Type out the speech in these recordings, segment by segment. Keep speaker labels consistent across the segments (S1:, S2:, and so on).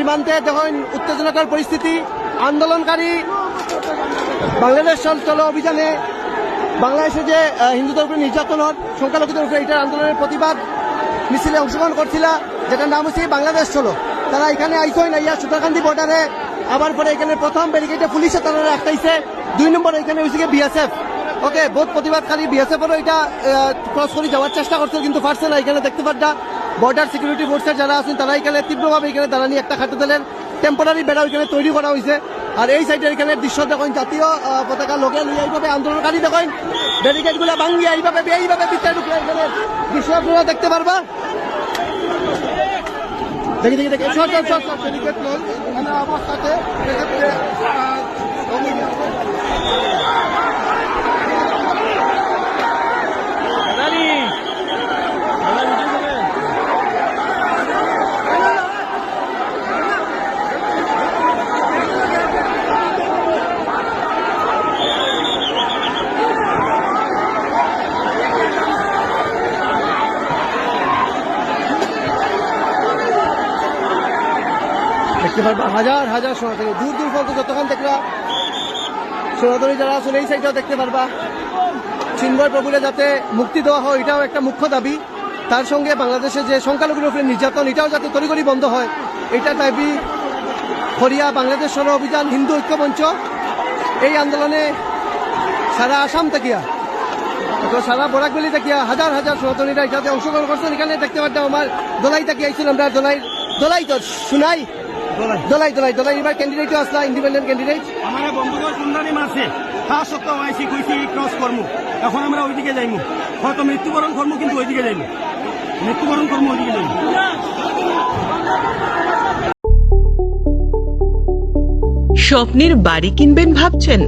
S1: সীমান্তে দেখুন উত্তেজনাকর পরিস্থিতি, আন্দোলনকারী বাংলাদেশ চল- অভিযানে বাংলাদেশে যে হিন্দুদের উপরে নির্যাতন হন সংখ্যালঘুদের উপরে এটার আন্দোলনের প্রতিবাদ মিছিলে অংশগ্রহণ করছিল, যেটার নাম হচ্ছে বাংলাদেশ চলো। তারা এখানে আইসই না ইয়া সুতারকান্দি বর্ডারে আবার পরে এখানে প্রথম ব্যারিকেডে পুলিশে তারা আটকাইছে দুই নম্বর এখানে হয়েছে বিএসএফ ওকে, বহুত প্রতিবাদকারী বিএসএফ এরও এটা ক্রস করে যাওয়ার চেষ্টা করছে কিন্তু পারছে না, এখানে দেখতে পারটা। বর্ডার সিকিউরিটি ফোর্সের যারা আছেন তারা এখানে তীব্রভাবে এখানে দাঁড়ানি একটা খাদ্য দলের টেম্পোরারি বেড়া এখানে তৈরি করা হয়েছে আর এই সাইডের এখানে দৃশ্য দেখুন জাতীয় পতাকা লগে লইয়া এইভাবে আন্দোলনকারী দেখুন ব্যারিকেডগুলা ভাঙ্গিয়া এইভাবে এইভাবে ঢুকে এখানে দৃশ্য আপনারা দেখতে পারবা দেখি দেখি দেখি শর্ট শর্ট শর্ট ব্যারিকেড লোক অবস্থাতে দেখতে পারবা হাজার হাজার সনাতনী দূর দূর পর্যন্ত যতক্ষণ দেখবা সনাতনী যারা আসলে এই সাইডটাও দেখতে পারবা। চিন্ময় প্রভুরে যাতে মুক্তি দেওয়া হয়, এটাও একটা মুখ্য দাবি। তার সঙ্গে বাংলাদেশে যে সংখ্যালঘুর উপরে নির্যাতন, এটাও যাতে তড়িঘড়ি বন্ধ হয়, এটা দাবি হরিয়া বাংলাদেশ সর অভিযান হিন্দু ঐক্য মঞ্চ। এই আন্দোলনে সারা আসাম থেকিয়া তো সারা বরাকবেলি থেকিয়া হাজার হাজার সনাতনীরা এটাতে অংশগ্রহণ করছেন। এখানে দেখতে পারতাম আমার দোলাই আইছিল আমরা, দোলাই দোলাই তো শুনাই। দোলাই দোলাই দোলাই এবার ক্যান্ডিডেটও আসলা ইন্ডিপেন্ডেন্ট ক্যান্ডিডেট
S2: আমার বন্ধুদের সুন্দরী মারছে তা সত্ত্বেও আইসি কইছি ক্রস করমু। এখন আমরা ওইদিকে যাইমু। হয়তো মৃত্যুবরণ করমু কিন্তু ওইদিকে যাইমু। মৃত্যুবরণ করমু ওইদিকে যাইমু।
S3: স্বপ্নের বাড়ি কিনবেন ভাবছেন?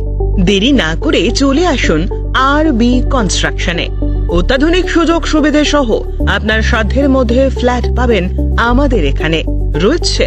S3: দেরি না করে চলে আসুন আর বি কনস্ট্রাকশনে। অত্যাধুনিক সুযোগ সুবিধে সহ আপনার সাধ্যের মধ্যে ফ্ল্যাট পাবেন আমাদের এখানে। রয়েছে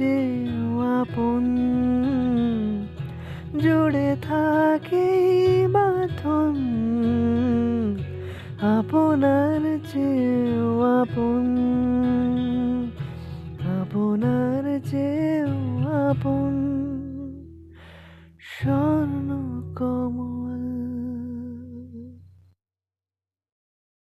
S3: যে আপন।
S4: জুড়ে থাকে বাঁধন আপনার যে আপন। আপনার আপন। সব